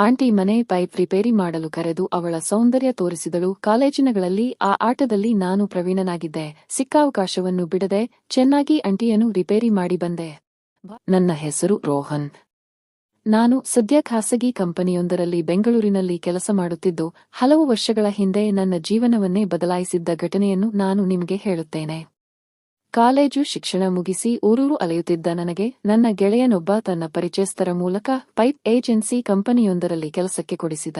Aunty ಮನೆ pipe repair ಮಾಡಲು ಕರೆದು ಅವಳ ಸೌಂದರ್ಯ ತೋರಿಸಿದಳು. ಕಾಲೇಜಿನಗಳಲ್ಲಿ ಆ ಆಟದಲ್ಲಿ ನಾನು ಪ್ರವೀಣನಾಗಿದ್ದೆ. ಸಿಕ್ಕಾವಕಾಶವನ್ನು ಬಿಡದೆ ಚೆನ್ನಾಗಿ ಅಂಟಿಯನ್ನು ರಿಪೇರಿ ಮಾಡಿ ಬಂದೆ. ನನ್ನ ಹೆಸರು ರೋಹನ್. ನಾನು ಸದ್ಯ ಖಾಸಗಿ ಕಂಪನಿಯೊಂದರಲ್ಲಿ ಬೆಂಗಳೂರಿನಲ್ಲಿ ಕೆಲಸ ಮಾಡುತ್ತಿದ್ದು, ಹಲವು ವರ್ಷಗಳ ಹಿಂದೆ ನನ್ನ ಜೀವನವನ್ನೇ ಬದಲಾಯಿಸಿದ್ದ ಘಟನೆಯನ್ನು ನಾನು ನಿಮಗೆ ಹೇಳುತ್ತೇನೆ. ಕಾಲೇಜು ಶಿಕ್ಷಣ ಮುಗಿಸಿ ಊರೂರು ಅಲೆಯುತ್ತಿದ್ದ ನನಗೆ ನನ್ನ ಗೆಳೆಯನೊಬ್ಬ ತನ್ನ ಪರಿಚಯಸ್ಥರ ಮೂಲಕ ಪೈಪ್ ಏಜೆನ್ಸಿ ಕಂಪನಿಯೊಂದರಲ್ಲಿ ಕೆಲಸಕ್ಕೆ ಕೊಡಿಸಿದ.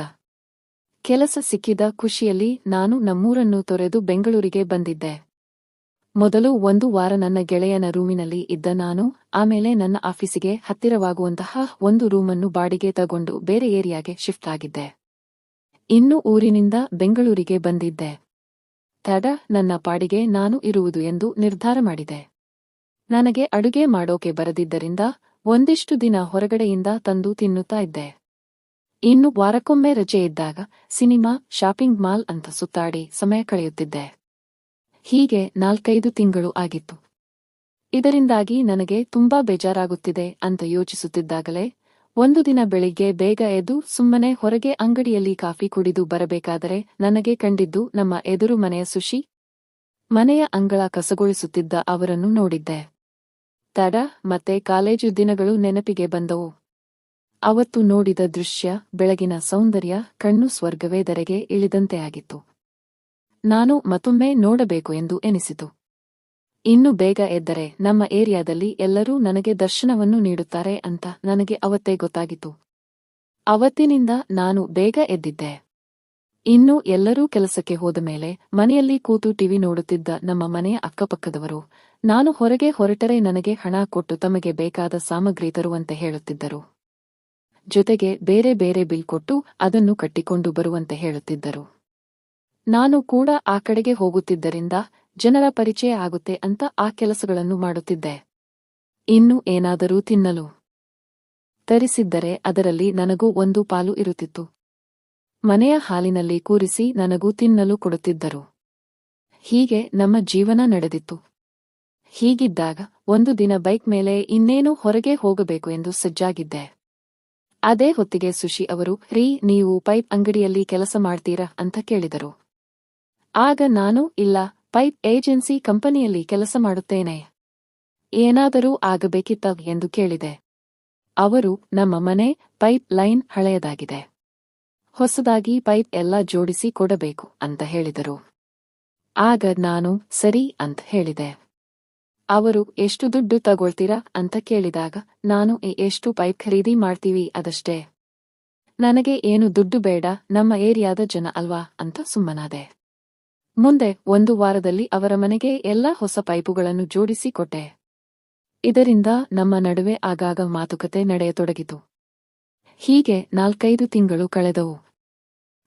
ಕೆಲಸ ಸಿಕ್ಕಿದ ಖುಷಿಯಲ್ಲಿ ನಾನು ನಮ್ಮೂರನ್ನು ತೊರೆದು ಬೆಂಗಳೂರಿಗೆ ಬಂದಿದ್ದೆ. ಮೊದಲು ಒಂದು ವಾರ ನನ್ನ ಗೆಳೆಯನ ರೂಮಿನಲ್ಲಿ ಇದ್ದ ನಾನು, ಆಮೇಲೆ ನನ್ನ ಆಫೀಸಿಗೆ ಹತ್ತಿರವಾಗುವಂತಹ ಒಂದು ರೂಮನ್ನು ಬಾಡಿಗೆ ತಗೊಂಡು ಬೇರೆ ಏರಿಯಾಗೆ ಶಿಫ್ಟ್ ಆಗಿದ್ದೆ. ಇನ್ನು ಊರಿನಿಂದ ಬೆಂಗಳೂರಿಗೆ ಬಂದಿದ್ದೆ. ತಡ ನನ್ನ ಪಾಡಿಗೆ ನಾನು ಇರುವುದು ಎಂದು ನಿರ್ಧಾರ ಮಾಡಿದೆ. ನನಗೆ ಅಡುಗೆ ಮಾಡೋಕೆ ಬರದಿದ್ದರಿಂದ ಒಂದಿಷ್ಟು ದಿನ ಹೊರಗಡೆಯಿಂದ ತಂದು ತಿನ್ನುತ್ತಾ ಇದ್ದೆ. ಇನ್ನು ವಾರಕ್ಕೊಮ್ಮೆ ರಜೆ ಇದ್ದಾಗ ಸಿನಿಮಾ, ಶಾಪಿಂಗ್ ಮಾಲ್ ಅಂತ ಸುತ್ತಾಡಿ ಸಮಯ ಕಳೆಯುತ್ತಿದ್ದೆ. ಹೀಗೆ ನಾಲ್ಕೈದು ತಿಂಗಳು ಆಗಿತ್ತು. ಇದರಿಂದಾಗಿ ನನಗೆ ತುಂಬಾ ಬೇಜಾರಾಗುತ್ತಿದೆ ಅಂತ ಯೋಚಿಸುತ್ತಿದ್ದಾಗಲೇ ಒಂದು ದಿನ ಬೆಳಿಗ್ಗೆ ಬೇಗ ಎದ್ದು ಸುಮ್ಮನೆ ಹೊರಗೆ ಅಂಗಡಿಯಲ್ಲಿ ಕಾಫಿ ಕುಡಿದು ಬರಬೇಕಾದರೆ ನನಗೆ ಕಂಡಿದ್ದು ನಮ್ಮ ಎದುರು ಮನೆಯ ಸುಶಿ. ಮನೆಯ ಅಂಗಳ ಕಸಗೊಳಿಸುತ್ತಿದ್ದ ಅವರನ್ನು ನೋಡಿದ್ದೆ. ತಡ, ಮತ್ತೆ ಕಾಲೇಜು ದಿನಗಳು ನೆನಪಿಗೆ ಬಂದವು. ಅವತ್ತು ನೋಡಿದ ದೃಶ್ಯ, ಬೆಳಗಿನ ಸೌಂದರ್ಯ, ಕಣ್ಣು ಸ್ವರ್ಗವೇ ದರೆಗೆ ಇಳಿದಂತೆ ಆಗಿತ್ತು. ನಾನು ಮತ್ತೊಮ್ಮೆ ನೋಡಬೇಕು ಎಂದು ಎನಿಸಿತು. ಇನ್ನು ಬೇಗ ಎದ್ದರೆ ನಮ್ಮ ಏರಿಯಾದಲ್ಲಿ ಎಲ್ಲರೂ ನನಗೆ ದರ್ಶನವನ್ನು ನೀಡುತ್ತಾರೆ ಅಂತ ನನಗೆ ಅವತ್ತೇ ಗೊತ್ತಾಗಿತ್ತು. ಅವತ್ತಿನಿಂದ ನಾನು ಬೇಗ ಎದ್ದಿದ್ದೆ. ಇನ್ನು ಎಲ್ಲರೂ ಕೆಲಸಕ್ಕೆ ಹೋದ ಮೇಲೆ ಮನೆಯಲ್ಲಿ ಕೂತು ಟಿವಿ ನೋಡುತ್ತಿದ್ದ ನಮ್ಮ ಮನೆಯ ಅಕ್ಕಪಕ್ಕದವರು, ನಾನು ಹೊರಗೆ ಹೊರಟರೆ ನನಗೆ ಹಣ ಕೊಟ್ಟು ತಮಗೆ ಬೇಕಾದ ಸಾಮಗ್ರಿ ತರುವಂತೆ ಹೇಳುತ್ತಿದ್ದರು. ಜೊತೆಗೆ ಬೇರೆ ಬೇರೆ ಬಿಲ್ ಕೊಟ್ಟು ಅದನ್ನು ಕಟ್ಟಿಕೊಂಡು ಬರುವಂತೆ ಹೇಳುತ್ತಿದ್ದರು. ನಾನು ಕೂಡ ಆ ಕಡೆಗೆ ಹೋಗುತ್ತಿದ್ದರಿಂದ ಜನರ ಪರಿಚಯ ಆಗುತ್ತೆ ಅಂತ ಆ ಕೆಲಸಗಳನ್ನು ಮಾಡುತ್ತಿದ್ದೆ. ಇನ್ನು ಏನಾದರೂ ತಿನ್ನಲು ತರಿಸಿದ್ದರೆ ಅದರಲ್ಲಿ ನನಗೂ ಒಂದು ಪಾಲು ಇರುತ್ತಿತ್ತು. ಮನೆಯ ಹಾಲಿನಲ್ಲಿ ಕೂರಿಸಿ ನನಗೂ ತಿನ್ನಲು ಕೊಡುತ್ತಿದ್ದರು. ಹೀಗೆ ನಮ್ಮ ಜೀವನ ನಡೆದಿತ್ತು. ಹೀಗಿದ್ದಾಗ ಒಂದು ದಿನ ಬೈಕ್ ಮೇಲೆ ಇನ್ನೇನು ಹೊರಗೆ ಹೋಗಬೇಕು ಎಂದು ಸಜ್ಜಾಗಿದ್ದೆ. ಅದೇ ಹೊತ್ತಿಗೆ ಸುಶಿ ಅವರು, ರೀ, ನೀವು ಪೈಪ್ ಅಂಗಡಿಯಲ್ಲಿ ಕೆಲಸ ಮಾಡ್ತೀರಾ ಅಂತ ಕೇಳಿದರು. ಆಗ ನಾನು, ಇಲ್ಲ ಪೈಪ್ ಏಜೆನ್ಸಿ ಕಂಪನಿಯಲ್ಲಿ ಕೆಲಸ ಮಾಡುತ್ತೇನೆ. ಏನಾದರೂ ಆಗಬೇಕಿತ್ತ ಎಂದು ಕೇಳಿದೆ. ಅವರು, ನಮ್ಮ ಮನೆ, ಪೈಪ್ ಲೈನ್ ಹಳೆಯದಾಗಿದೆ. ಹೊಸದಾಗಿ ಪೈಪ್ ಎಲ್ಲ ಜೋಡಿಸಿ ಕೊಡಬೇಕು ಅಂತ ಹೇಳಿದರು. ಆಗ ನಾನು, ಸರಿ ಅಂತ ಹೇಳಿದೆ. ಅವರು, ಎಷ್ಟು ದುಡ್ಡು ತಗೊಳ್ತೀರಾ? ಅಂತ ಕೇಳಿದಾಗ, ನಾನು ಎಷ್ಟು ಪೈಪ್ ಖರೀದಿ ಮಾಡ್ತೀವಿ ಅದಷ್ಟೇ. ನನಗೆ ಏನು ದುಡ್ಡು ಬೇಡ, ನಮ್ಮ ಏರಿಯಾದ ಜನ ಅಲ್ವಾ? ಅಂತ ಸುಮ್ಮನಾದೆ. ಮುಂದೆ ಒಂದು ವಾರದಲ್ಲಿ ಅವರ ಮನೆಗೆ ಎಲ್ಲಾ ಹೊಸ ಪೈಪುಗಳನ್ನು ಜೋಡಿಸಿ ಕೊಟ್ಟೆ. ಇದರಿಂದ ನಮ್ಮ ನಡುವೆ ಆಗಾಗ ಮಾತುಕತೆ ನಡೆಯತೊಡಗಿತು. ಹೀಗೆ ನಾಲ್ಕೈದು ತಿಂಗಳು ಕಳೆದವು.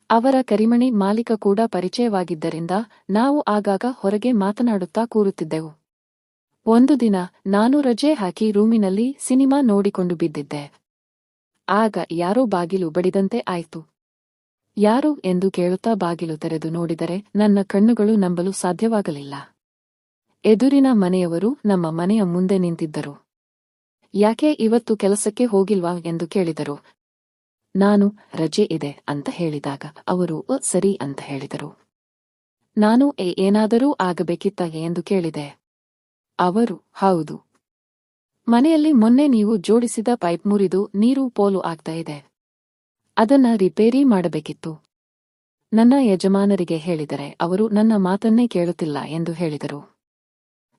ಅವರ ಕರಿಮಣಿ ಮಾಲೀಕ ಕೂಡ ಪರಿಚಯವಾಗಿದ್ದರಿಂದ ನಾವು ಆಗಾಗ ಹೊರಗೆ ಮಾತನಾಡುತ್ತಾ ಕೂರುತ್ತಿದ್ದೆವು. ಒಂದು ದಿನ ನಾನು ರಜೆ ಹಾಕಿ ರೂಮಿನಲ್ಲಿ ಸಿನಿಮಾ ನೋಡಿಕೊಂಡು ಬಿದ್ದಿದ್ದೆ. ಆಗ ಯಾರೋ ಬಾಗಿಲು ಬಡಿದಂತೆ ಆಯ್ತು. ಯಾರು ಎಂದು ಕೇಳುತ್ತಾ ಬಾಗಿಲು ತೆರೆದು ನೋಡಿದರೆ ನನ್ನ ಕಣ್ಣುಗಳು ನಂಬಲು ಸಾಧ್ಯವಾಗಲಿಲ್ಲ. ಎದುರಿನ ಮನೆಯವರು ನಮ್ಮ ಮನೆಯ ಮುಂದೆ ನಿಂತಿದ್ದರು. ಯಾಕೆ ಇವತ್ತು ಕೆಲಸಕ್ಕೆ ಹೋಗಿಲ್ವಾ ಎಂದು ಕೇಳಿದರು. ನಾನು ರಜೆ ಇದೆ ಅಂತ ಹೇಳಿದಾಗ ಅವರು "ಅ, ಸರಿ ಅಂತ ಹೇಳಿದರು. ನಾನು "ಎ, ಏನಾದರೂ ಆಗಬೇಕಿತ್ತ ಎಂದು ಕೇಳಿದೆ. ಅವರು ಹೌದು. ಮನೆಯಲ್ಲಿ ಮೊನ್ನೆ ನೀವು ಜೋಡಿಸಿದ ಪೈಪ್ ಮುರಿದು ನೀರು ಪೋಲು ಆಗ್ತಾ ಇದೆ. ಅದನ್ನ ರಿಪೇರಿ ಮಾಡಬೇಕಿತ್ತು. ನನ್ನ ಯಜಮಾನರಿಗೆ ಹೇಳಿದರೆ ಅವರು ನನ್ನ ಮಾತನ್ನೇ ಕೇಳುತ್ತಿಲ್ಲ ಎಂದು ಹೇಳಿದರು.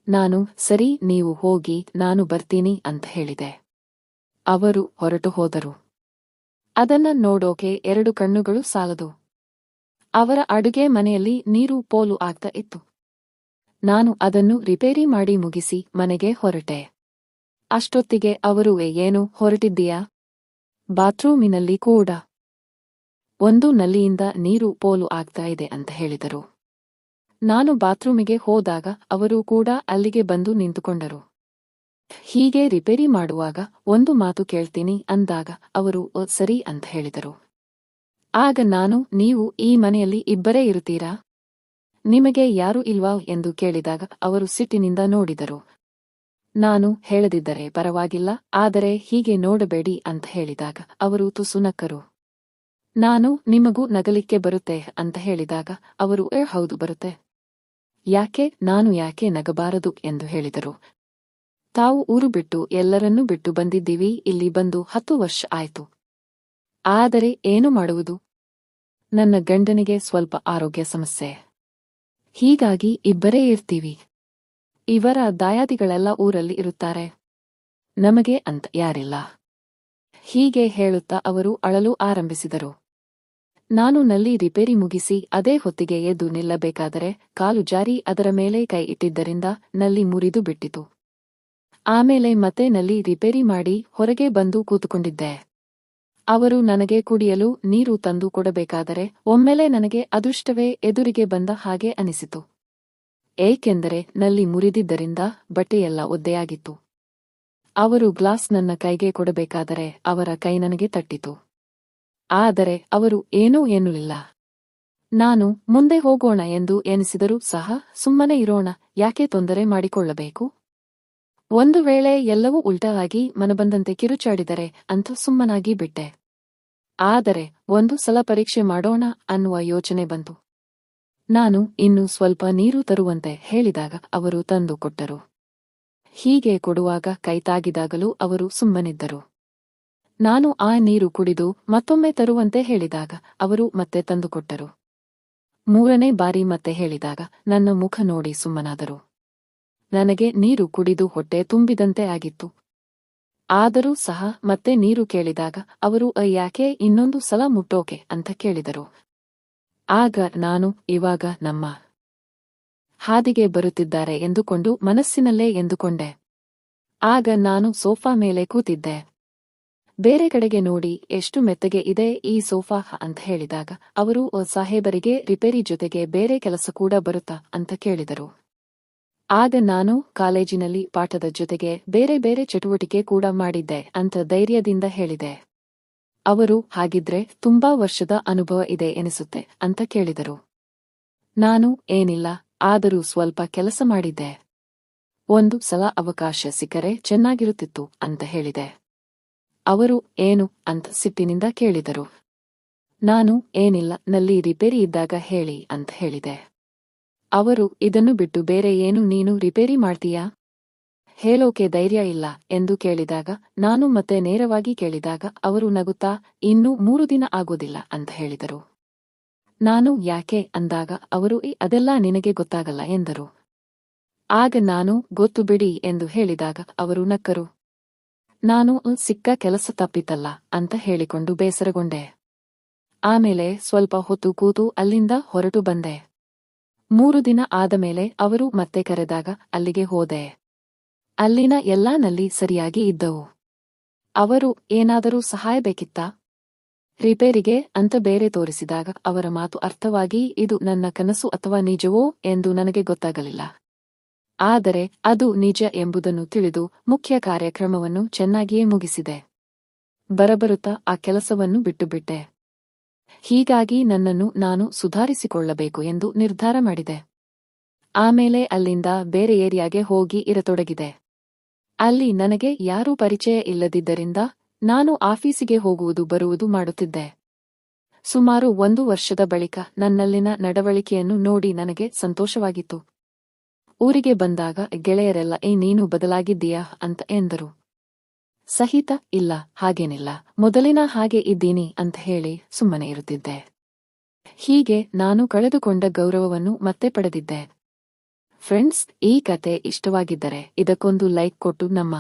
ನಾನು ಸರಿ ನೀವು ಹೋಗಿ ನಾನು ಬರ್ತೀನಿ ಅಂತ ಹೇಳಿದೆ. ಅವರು ಹೊರಟು ಹೋದರು. ಅದನ್ನ ನೋಡೋಕೆ ಎರಡು ಕಣ್ಣುಗಳು ಸಾಲದು. ಅವರ ಅಡುಗೆ ಮನೆಯಲ್ಲಿ ನೀರು ಪೋಲು ಆಗ್ತಾ ಇತ್ತು. ನಾನು ಅದನ್ನು ರಿಪೇರಿ ಮಾಡಿ ಮುಗಿಸಿ ಮನೆಗೆ ಹೊರಟೆ. ಅಷ್ಟೊತ್ತಿಗೆ ಅವರು "ಏ, ಏನು ಹೊರಟಿದ್ದೀಯಾ? ಬಾತ್ರೂಮಿನಲ್ಲಿ ಕೂಡ. ಒಂದು ನಲ್ಲಿಯಿಂದ ನೀರು ಪೋಲು ಆಗ್ತಾ ಇದೆ ಅಂತ ಹೇಳಿದರು. ನಾನು ಬಾತ್ರೂಮಿಗೆ ಹೋದಾಗ ಅವರು ಕೂಡ ಅಲ್ಲಿಗೆ ಬಂದು ನಿಂತುಕೊಂಡರು. ಹೀಗೆ ರಿಪೇರಿ ಮಾಡುವಾಗ ಒಂದು ಮಾತು ಕೇಳ್ತೀನಿ ಅಂದಾಗ ಅವರು "ಅ, ಸರಿ ಅಂತ ಹೇಳಿದರು. ಆಗ ನಾನು ನೀವು ಈ ಮನೆಯಲ್ಲಿ ಇಬ್ಬರೇ ಇರುತ್ತೀರಾ? ನಿಮಗೆ ಯಾರು ಇಲ್ವಾ? ಎಂದು ಕೇಳಿದಾಗ ಅವರು ಸಿಟ್ಟಿನಿಂದ ನೋಡಿದರು. ನಾನು ಹೇಳದಿದ್ದರೆ ಪರವಾಗಿಲ್ಲ ಆದರೆ ಹೀಗೆ ನೋಡಬೇಡಿ ಅಂತ ಹೇಳಿದಾಗ ಅವರು ತುಸು ನಕ್ಕರು. ನಾನು ನಿಮಗೂ ನಗಲಿಕ್ಕೆ ಬರುತ್ತೆ ಅಂತ ಹೇಳಿದಾಗ ಅವರು, ಏ, ಹೌದು, ಬರುತ್ತೆ. ಯಾಕೆ? ನಾನು ಯಾಕೆ ನಗಬಾರದು? ಎಂದು ಹೇಳಿದರು. ತಾವು ಊರು ಬಿಟ್ಟು ಎಲ್ಲರನ್ನೂ ಬಿಟ್ಟು ಬಂದಿದ್ದೀವಿ. ಇಲ್ಲಿ ಬಂದು ಹತ್ತು ವರ್ಷ ಆಯ್ತು. ಆದರೆ ಏನು ಮಾಡುವುದು? ನನ್ನ ಗಂಡನಿಗೆ ಸ್ವಲ್ಪ ಆರೋಗ್ಯ ಸಮಸ್ಯೆ. ಹೀಗಾಗಿ ಇಬ್ಬರೇ ಇರ್ತೀವಿ. ಇವರ ದಾಯಾದಿಗಳೆಲ್ಲ ಊರಲ್ಲಿ ಇರುತ್ತಾರೆ. ನಮಗೆ ಅಂತ ಯಾರಿಲ್ಲ. ಹೀಗೆ ಹೇಳುತ್ತಾ ಅವರು ಅಳಲು ಆರಂಭಿಸಿದರು. ನಾನು ನಲ್ಲಿ ರಿಪೇರಿ ಮುಗಿಸಿ ಅದೇ ಹೊತ್ತಿಗೆ ಎದ್ದು ನಿಲ್ಲಬೇಕಾದರೆ ಕಾಲು ಜಾರಿ ಅದರ ಮೇಲೆ ಕೈ ಇಟ್ಟಿದ್ದರಿಂದ ನಲ್ಲಿ ಮುರಿದು ಬಿಟ್ಟಿತು. ಆಮೇಲೆ ಮತ್ತೆ ನಲ್ಲಿ ರಿಪೇರಿ ಮಾಡಿ ಹೊರಗೆ ಬಂದು ಕೂತುಕೊಂಡಿದ್ದೆ. ಅವರು ನನಗೆ ಕುಡಿಯಲು ನೀರು ತಂದು ಕೊಡಬೇಕಾದರೆ ಒಮ್ಮೆಲೆ ನನಗೆ ಅದೃಷ್ಟವೇ ಎದುರಿಗೆ ಬಂದ ಹಾಗೆ ಅನಿಸಿತು. ಏಕೆಂದರೆ ನಲ್ಲಿ ಮುರಿದಿದ್ದರಿಂದ ಬಟ್ಟೆಯೆಲ್ಲ ಒದ್ದೆಯಾಗಿತ್ತು. ಅವರು ಗ್ಲಾಸ್ ನನ್ನ ಕೈಗೆ ಕೊಡಬೇಕಾದರೆ ಅವರ ಕೈ ನನಗೆ ತಟ್ಟಿತು. ಆದರೆ ಅವರು ಏನೂ ಇಲ್ಲ ನಾನು ಮುಂದೆ ಹೋಗೋಣ ಎಂದು ಎನಿಸಿದರೂ ಸಹ ಸುಮ್ಮನೆ ಇರೋಣ, ಯಾಕೆ ತೊಂದರೆ ಮಾಡಿಕೊಳ್ಳಬೇಕು? ಒಂದು ವೇಳೆ ಎಲ್ಲವೂ ಉಲ್ಟವಾಗಿ ಮನಬಂದಂತೆ ಕಿರುಚಾಡಿದರೆ ಅಂತ ಸುಮ್ಮನಾಗಿ ಬಿಟ್ಟೆ. ಆದರೆ ಒಂದು ಸಲ ಪರೀಕ್ಷೆ ಮಾಡೋಣ ಅನ್ನುವ ಯೋಚನೆ ಬಂತು. ನಾನು ಇನ್ನು ಸ್ವಲ್ಪ ನೀರು ತರುವಂತೆ ಹೇಳಿದಾಗ ಅವರು ತಂದು ಕೊಟ್ಟರು. ಹೀಗೆ ಕೊಡುವಾಗ ಕೈತಾಗಿದಾಗಲೂ ಅವರು ಸುಮ್ಮನಿದ್ದರು. ನಾನು ಆ ನೀರು ಕುಡಿದು ಮತ್ತೊಮ್ಮೆ ತರುವಂತೆ ಹೇಳಿದಾಗ ಅವರು ಮತ್ತೆ ತಂದುಕೊಟ್ಟರು. ಮೂರನೇ ಬಾರಿ ಮತ್ತೆ ಹೇಳಿದಾಗ ನನ್ನ ಮುಖ ನೋಡಿ ಸುಮ್ಮನಾದರು. ನನಗೆ ನೀರು ಕುಡಿದು ಹೊಟ್ಟೆ ತುಂಬಿದಂತೆ ಆಗಿತ್ತು. ಆದರೂ ಸಹ ಮತ್ತೆ ನೀರು ಕೇಳಿದಾಗ ಅವರು ಅಯ್ಯಾಕೆ ಯಾಕೆ ಇನ್ನೊಂದು ಸಲ ಮುಟ್ಟೋಕೆ? ಅಂತ ಕೇಳಿದರು. ಆಗ ನಾನು, ಇವಾಗ ನಮ್ಮ ಹಾದಿಗೆ ಬರುತ್ತಿದ್ದಾರೆ ಎಂದುಕೊಂಡು ಮನಸ್ಸಿನಲ್ಲೇ ಎಂದುಕೊಂಡೆ. ಆಗ ನಾನು ಸೋಫಾ ಮೇಲೆ ಕೂತಿದ್ದೆ. ಬೇರೆ ಕಡೆಗೆ ನೋಡಿ ಎಷ್ಟು ಮೆತ್ತಗೆ ಇದೆ ಈ ಸೋಫಾ ಅಂತ ಹೇಳಿದಾಗ ಅವರು "ಅ, ಸಾಹೇಬರಿಗೆ ರಿಪೇರಿ ಜೊತೆಗೆ ಬೇರೆ ಕೆಲಸ ಕೂಡ ಬರುತ್ತಾ? ಅಂತ ಕೇಳಿದರು. ಆಗ ನಾನು ಕಾಲೇಜಿನಲ್ಲಿ ಪಾಠದ ಜೊತೆಗೆ ಬೇರೆ ಬೇರೆ ಚಟುವಟಿಕೆ ಕೂಡ ಮಾಡಿದ್ದೆ ಅಂತ ಧೈರ್ಯದಿಂದ ಹೇಳಿದೆ. ಅವರು ಹಾಗಿದ್ರೆ ತುಂಬಾ ವರ್ಷದ ಅನುಭವ ಇದೆ ಎನಿಸುತ್ತೆ ಅಂತ ಕೇಳಿದರು. ನಾನು ಏನಿಲ್ಲ ಆದರೂ ಸ್ವಲ್ಪ ಕೆಲಸ ಮಾಡಿದ್ದೆ. ಒಂದು ಸಲ ಅವಕಾಶ ಸಿಕ್ಕರೆ ಚೆನ್ನಾಗಿರುತ್ತಿತ್ತು ಅಂತ ಹೇಳಿದೆ. ಅವರು ಏನು ಅಂತ ಸಿಟ್ಟಿನಿಂದ ಕೇಳಿದರು. ನಾನು ಏನಿಲ್ಲ ನಲ್ಲಿ ರಿಪೇರಿ ಇದ್ದಾಗ ಹೇಳಿ ಅಂತ ಹೇಳಿದೆ. ಅವರು ಇದನ್ನು ಬಿಟ್ಟು ಬೇರೆ ಏನು ನೀನು ರಿಪೇರಿ ಮಾಡ್ತೀಯಾ? ಹೇಳೋಕೆ ಧೈರ್ಯ ಇಲ್ಲ ಎಂದು ಕೇಳಿದಾಗ ನಾನು ಮತ್ತೆ ನೇರವಾಗಿ ಕೇಳಿದಾಗ ಅವರು ನಗುತ್ತಾ ಇನ್ನೂ ಮೂರು ದಿನ ಆಗೋದಿಲ್ಲ ಅಂತ ಹೇಳಿದರು. ನಾನು ಯಾಕೆ ಅಂದಾಗ ಅವರು "ಈ, ಅದೆಲ್ಲ ನಿನಗೆ ಗೊತ್ತಾಗಲ್ಲ ಎಂದರು. ಆಗ ನಾನು ಗೊತ್ತು ಬಿಡಿ ಎಂದು ಹೇಳಿದಾಗ ಅವರು ನಕ್ಕರು. ನಾನು ಸಿಕ್ಕ ಕೆಲಸ ತಪ್ಪಿತಲ್ಲ ಅಂತ ಹೇಳಿಕೊಂಡು ಬೇಸರಗೊಂಡೆ. ಆಮೇಲೆ ಸ್ವಲ್ಪ ಹೊತ್ತು ಕೂತು ಅಲ್ಲಿಂದ ಹೊರಟು ಬಂದೆ. ಮೂರು ದಿನ ಆದ ಮೇಲೆ ಅವರು ಮತ್ತೆ ಕರೆದಾಗ ಅಲ್ಲಿಗೆ ಹೋದೆ. ಅಲ್ಲಿನ ಎಲ್ಲಾ ನಲ್ಲಿ ಸರಿಯಾಗಿ ಇದ್ದವು. ಅವರು ಏನಾದರೂ ಸಹಾಯ ಬೇಕಿತ್ತಾ? ರಿಪೇರಿಗೆ ಅಂತ ಬೇರೆ ತೋರಿಸಿದಾಗ ಅವರ ಮಾತು ಅರ್ಥವಾಗಿ ಇದು ನನ್ನ ಕನಸು ಅಥವಾ ನಿಜವೋ ಎಂದು ನನಗೆ ಗೊತ್ತಾಗಲಿಲ್ಲ. ಆದರೆ ಅದು ನಿಜ ಎಂಬುದನ್ನು ತಿಳಿದು ಮುಖ್ಯ ಕಾರ್ಯಕ್ರಮವನ್ನು ಚೆನ್ನಾಗಿಯೇ ಮುಗಿಸಿದೆ. ಬರಬರುತ್ತಾ ಆ ಕೆಲಸವನ್ನು ಬಿಟ್ಟುಬಿಟ್ಟೆ. ಹೀಗಾಗಿ ನನ್ನನ್ನು ನಾನು ಸುಧಾರಿಸಿಕೊಳ್ಳಬೇಕು ಎಂದು ನಿರ್ಧಾರ ಮಾಡಿದೆ. ಆಮೇಲೆ ಅಲ್ಲಿಂದ ಬೇರೆ ಏರಿಯಾಗೆ ಹೋಗಿ ಇರತೊಡಗಿದೆ. ಅಲ್ಲಿ ನನಗೆ ಯಾರೂ ಪರಿಚಯ ಇಲ್ಲದಿದ್ದರಿಂದ ನಾನು ಆಫೀಸಿಗೆ ಹೋಗುವುದು ಬರುವುದು ಮಾಡುತ್ತಿದ್ದೆ. ಸುಮಾರು ಒಂದು ವರ್ಷದ ಬಳಿಕ ನನ್ನಲ್ಲಿನ ನಡವಳಿಕೆಯನ್ನು ನೋಡಿ ನನಗೆ ಸಂತೋಷವಾಗಿತ್ತು. ಊರಿಗೆ ಬಂದಾಗ ಗೆಳೆಯರೆಲ್ಲ, ಏ, ನೀನು ಬದಲಾಗಿದ್ದೀಯಾ? ಅಂತ ಎಂದರು. ಸಹಿತ ಇಲ್ಲ, ಹಾಗೇನಿಲ್ಲ. ಮೊದಲಿನ ಹಾಗೆ ಇದ್ದೀನಿ ಅಂತ ಹೇಳಿ ಸುಮ್ಮನೆ ಇರುತ್ತಿದ್ದೆ. ಹೀಗೆ ನಾನು ಕಳೆದುಕೊಂಡ ಗೌರವವನ್ನು ಮತ್ತೆ ಪಡೆದಿದ್ದೆ. ಫ್ರೆಂಡ್ಸ್, ಈ ಕತೆ ಇಷ್ಟವಾಗಿದ್ದರೆ ಇದಕ್ಕೊಂದು ಲೈಕ್ ಕೊಟ್ಟು ನಮ್ಮ